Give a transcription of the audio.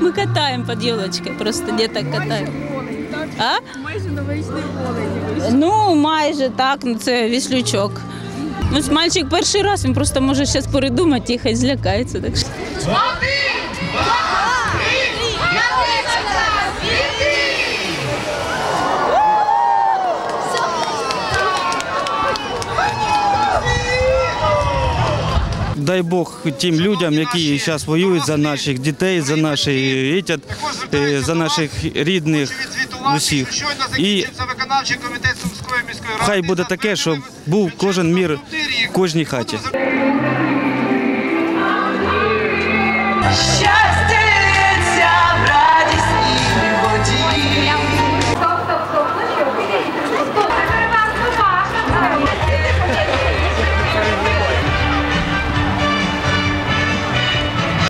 Мы катаем под елочкой, просто деток катаем. А? Майже новорічний поле. Ну, майже так, ну це віслючок. Ну, мальчик перший раз, він просто може зараз передумати і хай злякається. Так що. Дай Бог тим людям, які зараз воюють за наших дітей, за наші е, за наших рідних усіх. І хай буде таке, щоб був кожен мір в кожній хаті.